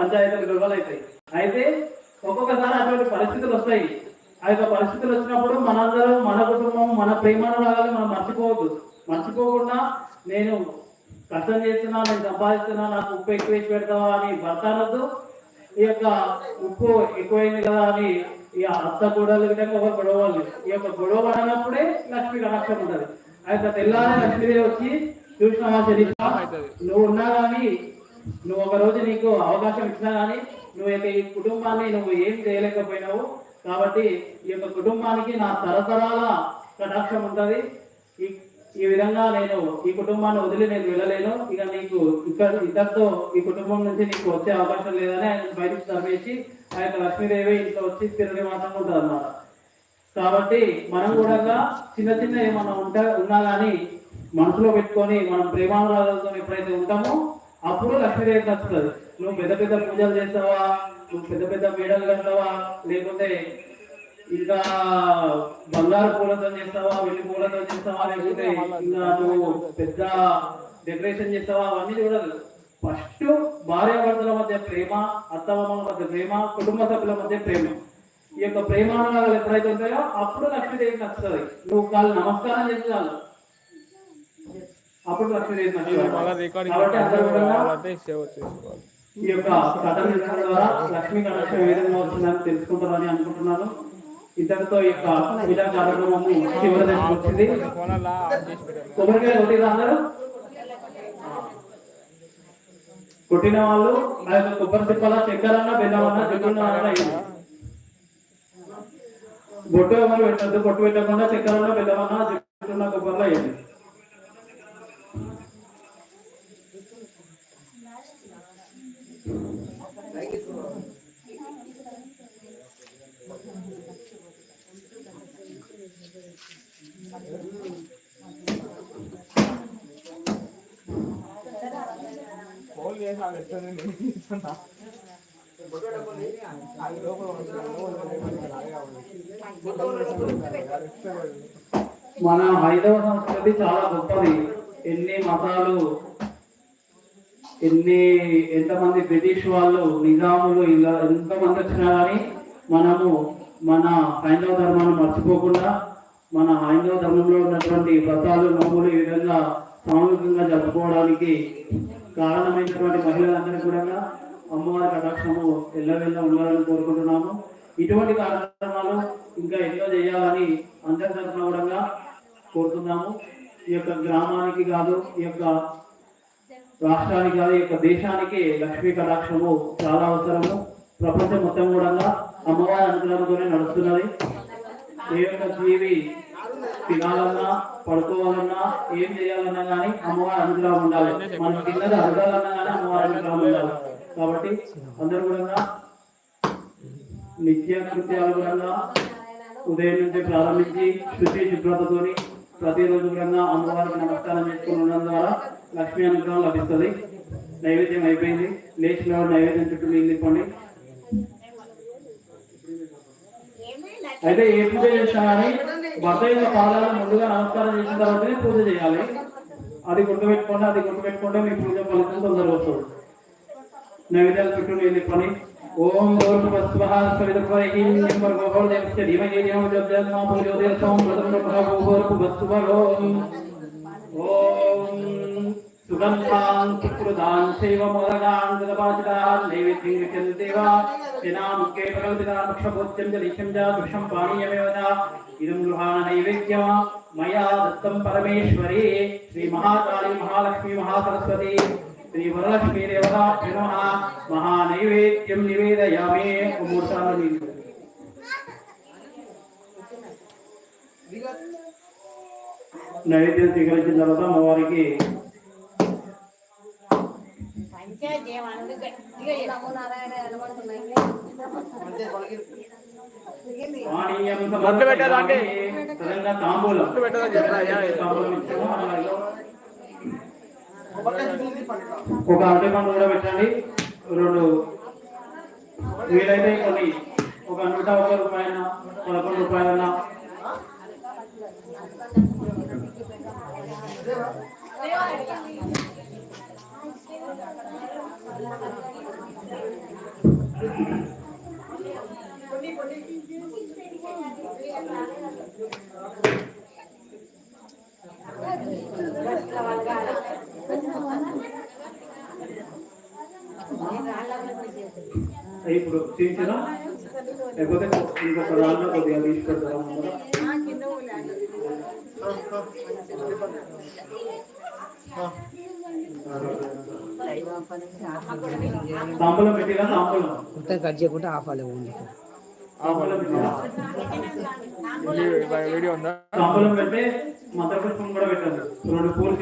పంచాయతీలు గొడవలు అవుతాయి అయితే ఒక్కొక్కసారి అటువంటి పరిస్థితులు వస్తాయి. ఆ యొక్క పరిస్థితులు వచ్చినప్పుడు మనందరం మన కుటుంబం మన ప్రేమానురాగాలు మనం మర్చిపోవద్దు. మర్చిపోకుండా నేను కష్టం చేస్తున్నా నేను సంపాదిస్తున్నా నాకు ఉప్పు ఎక్కువ వేసి పెడతావా అని భర్త ఈ యొక్క ఉప్పు ఎక్కువైంది కదా అని ఈ అత్త గొడవలు విధంగా ఒక గొడవలు ఈ యొక్క గొడవ పడినప్పుడే లక్ష్మి కటాక్షం ఉంటుంది. ఆ యొక్క తెల్లారి లక్ష్మీదేవి వచ్చి చూసినావా చరిత్ర నువ్వు ఉన్నా కానీ నువ్వు ఒక రోజు నీకు అవకాశం ఇచ్చినా కానీ నువ్వు యొక్క ఈ కుటుంబాన్ని నువ్వు ఏం చేయలేకపోయినావు. కాబట్టి ఈ యొక్క కుటుంబానికి నా తరతరాల కటాక్షం ఉంటుంది. ఈ ఈ విధంగా నేను ఈ కుటుంబాన్ని వదిలి నేను వెళ్ళలేను. ఇక నీకు ఇక్కడ ఇద్దరితో ఈ కుటుంబం నుంచి నీకు వచ్చే అవకాశం లేదని ఆయన బయటకు తరిమేసి ఆ యొక్క లక్ష్మీదేవి ఇంట్లో వచ్చి స్థిరని మాత్రం ఉంటారు అన్నమాట కాబట్టి మనం కూడా చిన్న చిన్న ఏమన్నా ఉంటా ఉన్నా కానీ మనసులో పెట్టుకొని మనం ప్రేమానురాధాలతో ఎప్పుడైతే ఉంటామో అప్పుడు లక్ష్మీదేవి నచ్చుతుంది. నువ్వు పెద్ద పెద్ద పూజలు చేస్తావా? నువ్వు పెద్ద పెద్ద మేడలు కడతావా? లేకుంటే ఇంకా బంగారు పూలతో చేస్తావా? వెండి పూలతో చేస్తావా? లేకుంటే ఇంకా నువ్వు పెద్ద డెకరేషన్ చేస్తావా? అవన్నీ చూడదు ఫస్ట్ భార్యాభర్తల మధ్య ప్రేమ అత్తమామల మధ్య ప్రేమ కుటుంబ సభ్యుల మధ్య ప్రేమ. ఈ యొక్క ప్రేమానురాగాలు ఎప్పుడైతే ఉంటాయో అప్పుడు లక్ష్మీదేవికి వస్తుంది నువ్వు కాళ్ళు నమస్కారం చేసి వాళ్ళు అప్పుడు కాబట్టి అందరూ కూడా ఈ యొక్క కథ వినడం ద్వారా లక్ష్మీ కటాక్షం ఏ విధంగా వచ్చిందని తెలుసుకుంటారని అనుకుంటున్నాను. ఇద్దరితో ఈ యొక్క పూజా కార్యక్రమం చివరి దశకు వచ్చింది. కొబ్బరికాయ కొట్టిన అందరూ? కొట్టిన వాళ్ళు ఆ యొక్క కొబ్బరి తిప్పల చక్కెరన్న బెల్లమన్న జుట్టున్న బొట్టు ఎవరు పెట్టద్దు బొట్టు పెట్టకుండా చక్కెరన్న బెల్లమన్న జుట్టున్న కొబ్బరిలో వేయండి మన హైదవ సంస్కృతి చాలా గొప్పది. ఎన్ని మతాలు ఎన్ని ఎంతమంది బ్రిటిష్ వాళ్ళు నిజాములు ఇలా ఎంతమంది వచ్చినా కానీ మనము మన హైందవ ధర్మాన్ని మర్చిపోకుండా మన హైందవ ధర్మంలో ఉన్నటువంటి వ్రతాలు నోములు ఈ విధంగా సామూహికంగా జరుపుకోవడానికి కారణమైనటువంటి మహిళలందరూ కూడా అమ్మవారి కటాక్షము ఎల్లవెల్ల ఉండాలని కోరుకుంటున్నాము. ఇటువంటి కార్యక్రమాలు ఇంకా ఎన్నో చేయాలని అందరి తరఫున కూడా కోరుతున్నాము. ఈ యొక్క గ్రామానికి కాదు ఈ యొక్క రాష్ట్రానికి కాదు ఈ యొక్క దేశానికి లక్ష్మీ కటాక్షము చాలా అవసరము. ప్రపంచం మొత్తం కూడా అమ్మవారి అనుగ్రహంతోనే నడుస్తున్నది. ఏ యొక్క జీవి తినాలన్నా పడుకోవాలన్నా ఏం చేయాలన్నా కానీ అమ్మవారి అనుగ్రహం ఉండాలి. మనం తిన్నది అడగాలన్నా కానీ అమ్మవారి అనుగ్రహం ఉండాలి. కాబట్టి అందరూ కూడా నిత్య కృత్యాలు కూడా ఉదయం నుంచి ప్రారంభించి శుద్ధి శుభ్రతతోని ప్రతిరోజు కూడా అమ్మవారికి నమస్కారం చేసుకుని ఉండడం ద్వారా లక్ష్మీ అనుగ్రహం లభిస్తుంది. నైవేద్యం అయిపోయింది. లేచిన నైవేద్యం చుట్టూ నీళ్ళు అయితే ఏ పూజ చేసినా కానీ భర్త యొక్క పాదాలను ముందుగా నమస్కారం చేసిన తర్వాతనే పూజ చేయాలి. అది గుర్తుపెట్టుకోండి అది గుర్తుపెట్టుకుంటే మీ పూజ ఫలితం తొందరగా వస్తుంది. నైవేద్యాల చుట్టూ పని. ఓం గౌరవ వస్తువః సవితపరైహిం నిర్మర్గోహో దేవస్య ధీమహి ధియో జోత్యాత్మా ప్రచోదయాత్మా ప్రథమ ప్రభో గౌరవ వస్తువ ఓం మోదగాన్ గదపాచితాన్ నైవేద్యం విచంతి దేవా జనాం కేవలవిదా భక్షభోజ్యం జలిషం చ దృశం పానీయమేవ చ ఇదం గృహాణ నైవేద్యం మయా దత్తం పరమేశ్వరి శ్రీ మహాకాళీ మహాలక్ష్మీ మహాసరస్వతి శ్రీ వరలక్ష్మీ దేవతాభ్య నమః మహానైవేద్యం నివేదయామి మూడు సార్లు నీళ్ళు నైవేద్యం స్వీకరించిన తర్వాత అమ్మవారికి యా, యా. తాంబూలం ఇచ్చాము. అలాగే ఒక పండు కూడా పెట్టండి. రెండు వీలైతే కొన్ని ఒక నూట ఒక రూపాయల పదకొండు రూపాయల ఇప్పుడు చేసినా లేకపోతే ఇంకొక రాళ్ళ కొద్దిగా కట్ చేయకుండా ఆఫ్ వీడియో- ఉందా? పెడితే మంత్రపుష్పం కూడా పెట్టండి రెండు పూలు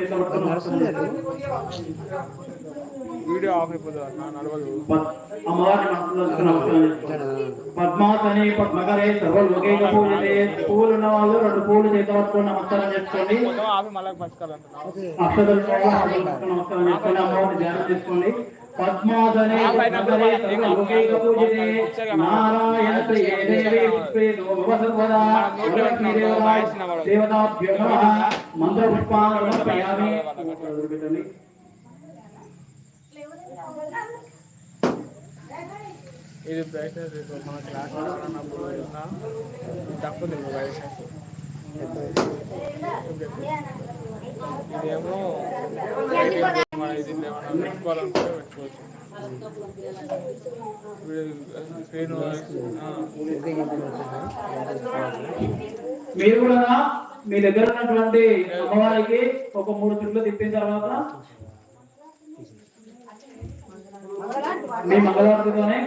వీడియో ఆఫ్ అయిపోతుంది నడవదు. పద్మాసని పద్మకరే సర్వలోకైక పూజలే పూలు ఉన్న వాళ్ళు రెండు పూలు చేత పట్టుకొని నమస్కారం చేసుకోండి. అక్షతలు నమస్కారం చేసుకోండి. అమ్మవారిని ధ్యానం చేసుకోండి. పద్మాసనే పూజలే నారాయణ ప్రియే దేవి పుష్పే నమః సర్వదా వరలక్ష్మీ దేవతా దేవతాభ్యో నమః మంత్ర పుష్పాలను సమర్పయామి పెట్టండి ఇది బ్రైట్నెస్ మన క్లాస్ అన్నప్పుడు ఉన్నా తక్కువ తెలియదు బ్రైట్నెస్ ఇదేమో పెట్టుకోవాలనుకుంటే పెట్టుకోవచ్చు మీరు కూడా మీ దగ్గర ఉన్నటువంటి అమ్మవారికి ఒక మూడు చుట్లు తిప్పిన తర్వాత మీ మంగళవారితోనే